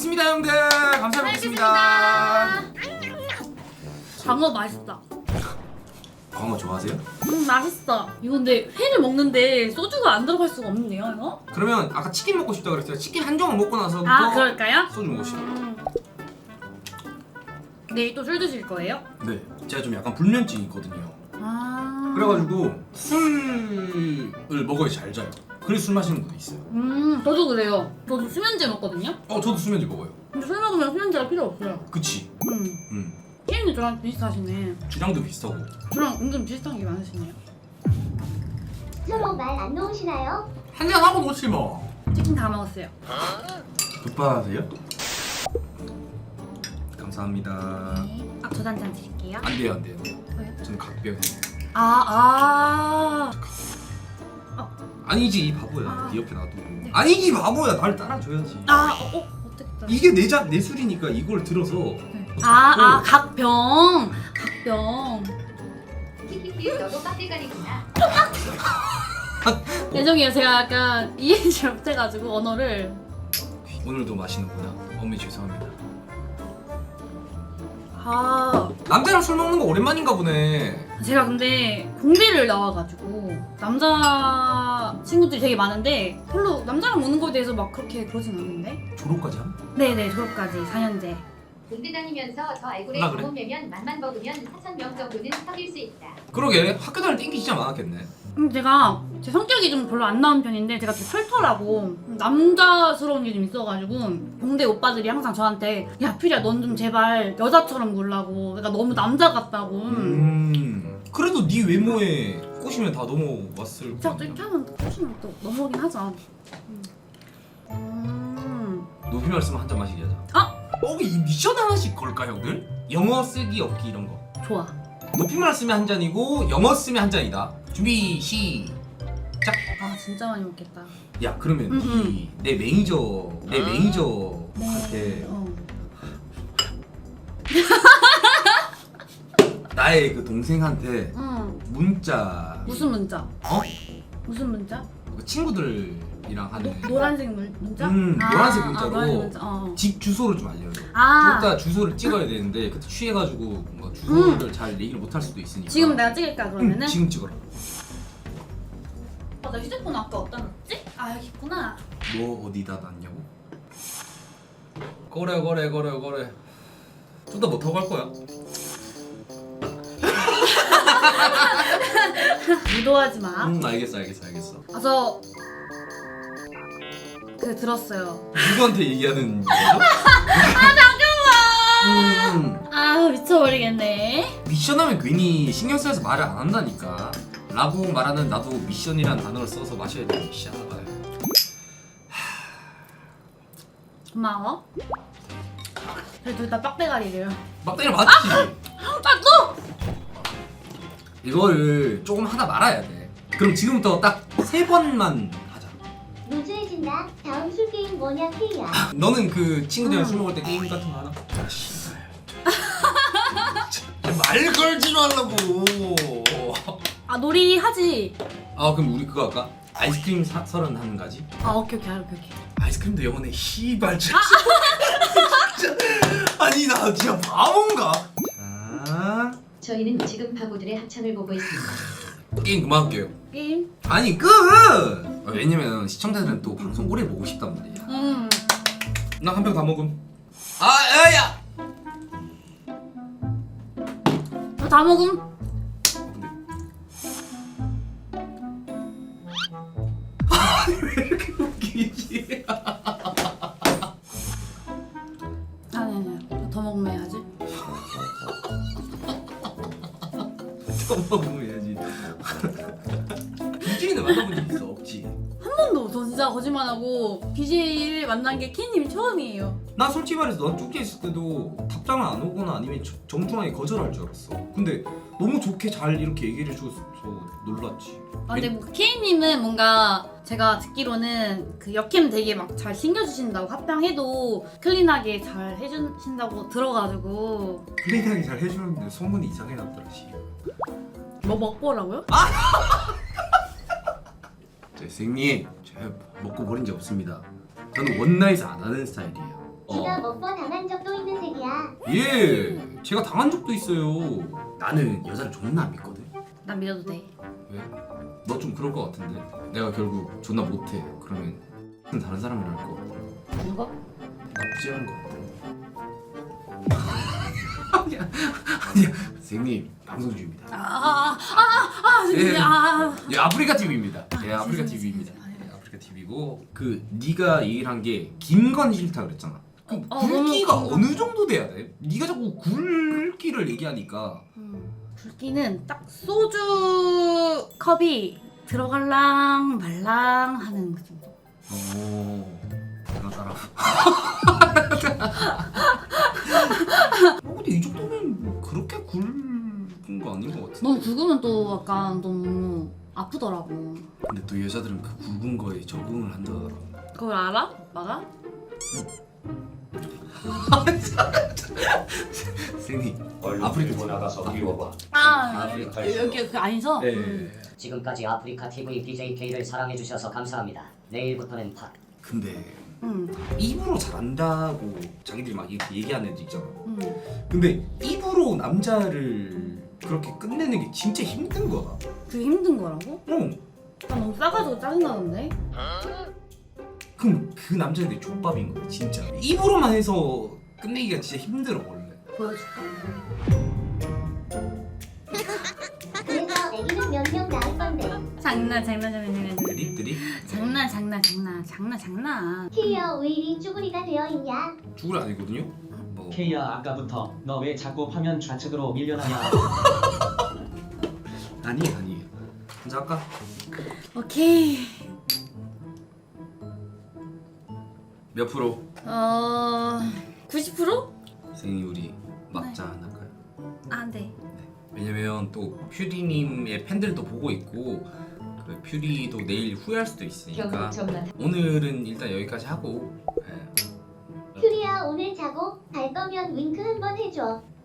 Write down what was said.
먹겠습니다 형들 감사히 먹겠습니다 장어 맛있다. 광어 좋아하세요? 음 맛있어. 이거 근데 회를 먹는데 소주가 안 들어갈 수가 없네요 이거. 그러면 아까 치킨 먹고 싶다 그랬어요 치킨 한 조각 먹고 나서부터 아 그럴까요? 소주 먹으시죠 음. 내일 또 술 드실 거예요? 네 제가 좀 약간 불면증이 있거든요 아. 그래가지고 술을 먹어야 잘 자요 그래서 술 마시는 분도 있어요 음 저도 그래요. 저도 수면제 먹거든요. 어 저도 수면제 먹어요 근데 술 먹으면 수면제가 필요 없어요. 그치 음. 음 케이님 저랑 비슷하시네. 주량도 비슷하고 저랑 은근 비슷한 게 많으시네요. 서로 말 안 놓으시나요? 한잔 하고 놓지 뭐 치킨 다 먹었어요. 독바하세요? 감사합니다 네. 아 저도 한잔 드릴게요. 안 돼요 안 돼요 왜요? 저는 각병 아 아. 아니지 이 바보야 아. 네 옆에 놔두고 아니지 바보야 날 따라줘야지 아 어, 어 어떻게 또? 이게 내 자 내 술이니까 이걸 들어서 아, 아, 각병. 각병. 키키키 너도 빡대가리구나. 예정이에요. 제가 약간 이해를 못해가지고 언어를. 오늘도 마시는구나 어머니 죄송합니다 아, 남자랑 술 먹는 거 오랜만인가 보네 제가 근데 공대를 나와가지고 남자 친구들이 되게 많은데 별로 남자랑 먹는 거에 대해서 막 그렇게 그러진 않는데. 졸업까지 함? 네네, 졸업까지 4년제. 군대 다니면서 저 얼굴에 나 그래? 매면 맛만 먹으면 4천 명 정도는 사귈 수 있다. 그러게 학교 다닐 때 인기 진짜 많았겠네 음, 제가 제 성격이 좀 별로 안 나온 편인데 제가 좀 털털하고 남자스러운 게 좀 있어가지고 공대 오빠들이 항상 저한테 야 퓨리야 넌 좀 제발 여자처럼 굴라고. 그러니까 너무 남자 같다고. 음. 그래도 네 외모에 꼬시면 다 넘어왔을 거 제가 또 아니야? 이렇게 하면 또 꼬시면 또 넘어오긴 하죠. 음. 높이 말씀 한잔 마시게 하자. 아! 어? 이 미션 하나씩 걸까 형들? 영어 쓰기 없기 이런 거. 좋아. 높이 말 쓰면 한 잔이고 영어 쓰면 한 잔이다. 준비 시작 아 진짜 많이 먹겠다 야 그러면 음, 이 내 매니저 내 매니저한테 네 어. 나의 그 동생한테 응. 문자 무슨 문자? 어? 무슨 문자? 그 친구들이랑 하는 노, 노란색 문, 문자? 음, 아, 노란색 아, 문자로 노란색 문자. 어. 집 주소를 좀 알려줘 아 이따 주소를 찍어야 되는데 그때 취해가지고 뭔가 주소를 잘 얘기를 못 할 수도 있으니까 지금 내가 찍을까 응, 그러면은? 지금 찍어라 아, 나 휴대폰 아까 어디다 놨지? 아 여기 있구나 뭐 어디다 놨냐고? 거래 거래 거래 거래 둘다 못하고 갈 거야 유도하지 마. 응 알겠어 알겠어 알겠어 아, 저, 그, 들었어요. 누구한테 얘기하는 거죠? 아 잠깐만 아, 미쳐버리겠네. 미션하면 괜히 신경 써서 말을 안 한다니까 라고 말하는 나도 미션이란 단어를 써서 마셔야 돼 미션하다 고마워. 저희 둘다 빡대가리래요. 막 때려 맞지? 아, 또! 이거를 조금 하다 말아야 돼 그럼 지금부터 딱 세 번만 하자 루즈해진다. 다음 술 게임 뭐냐 케이야. 너는 그 친구들이랑 음. 술 먹을 때 게임 같은 거 하나? 아 씨발 말 걸지 말라고 아, 놀이 하지. 아 그럼 우리 그거 할까? 아이스크림 사, 서른 한 가지? 아, 오케이, 오케이, 오케이, 오케이. 아이스크림도 영원해 씨발 진짜 진짜 아니 나 진짜 바본가? 자 저희는 지금 바보들의 합창을 보고 있습니다. 게임 그만할게요 게임? 아니 끝! 아, 왜냐면 시청자들은 또 방송 오래 보고 싶단 말이야 음. 나 한 병 다 먹음 아 야야! 저다 먹음. 거짓말 하고 BJ를 만난 게 케이님이 처음이에요. 나 솔직히 말해서 넌 쪽지 있을 때도 답장을 안 오거나 아니면 저- 정중하게 거절할 줄 알았어 근데 너무 좋게 잘 이렇게 얘기를 해줘서 놀랐지 아, 근데 뭐 케이님은 뭔가 제가 듣기로는 그 역캠 되게 막잘 챙겨주신다고 합방해도 클린하게 잘 해주신다고 들어가지고 클린하게 잘 해주는데 소문이 이상해 났더라 지 뭐 먹보라고요? 제 선생님 제가 먹고 버린 적 없습니다. 저는 원나잇을 안 하는 스타일이에요. 어. 네가 먹보 당한 적도 있는 색이야. 예 제가 당한 적도 있어요. 나는 여자를 존나 안 믿거든. 난 믿어도 돼. 왜? 너 좀 그럴 것 같은데. 내가 결국 존나 못해. 그러면 다른 사람을 할거 같아. 누가? 나쁘지 않은 것 같아. 아니야 아니야. 선생님 방송 중입니다. 아 아아아 아, 아, 예. 아, 예 아프리카 TV입니다 예 아, 아프리카 죄송해요, TV입니다 죄송해요. 예 아프리카 TV고 그 네가 얘기를 한 게 긴건 싫다 그랬잖아 그 어, 어, 굵기가 너무 긴 어느 정도 돼야 돼? 네가 자꾸 굵기를 얘기하니까 음, 굵기는 딱 소주 컵이 들어갈랑 말랑 하는 그 정도. 오 내가 따라 어, 근데 이 정도면 뭐 그렇게 굵 은거 아닌 것 같은데 너무 굵으면 또 약간 너무 아프더라고. 근데 또 여자들은 그 굵은 거에 적응을 한다더라 그걸 알아? 오빠가? 얼른 아프리카 들고 나가서 미워봐. 아, 아프리카 여기 그 아니죠? 네. 음. 지금까지 아프리카 TV BJK를 사랑해주셔서 감사합니다. 내일부터는 팟. 근데 음, 입으로 잘한다고 자기들이 막 이렇게 얘기하는 애들 있잖아 음. 근데 입으로 남자를 그렇게 끝내는 게 진짜 힘든 거다 그게 힘든 거라고? 어나 너무 싸가지고 짜증나던데? 그럼 그 남자는 내 족밥인 거야 진짜 입으로만 해서 끝내기가 진짜 힘들어 원래 보여줄까? 그래서 애기는 몇 명 낳을 건데. 장난 장난 장난 장난 드립 드립 장난 장난 장난 장난 장난 키리어 왜 이리 쭈구리가 되어 있냐? 죽을 아니거든요 뭐 케이야 아까부터 너 왜 자꾸 화면 좌측으로 밀려나냐 아니에요 아니에요 혼자 할까? 오케이 몇 프로? 어... 90%? 선생님 우리 막자 안 할까요? 아, 네. 왜냐면 또 퓨리님의 팬들도 보고 있고 그 퓨리도 내일 후회할 수도 있으니까 오늘은 일단 여기까지 하고 안녕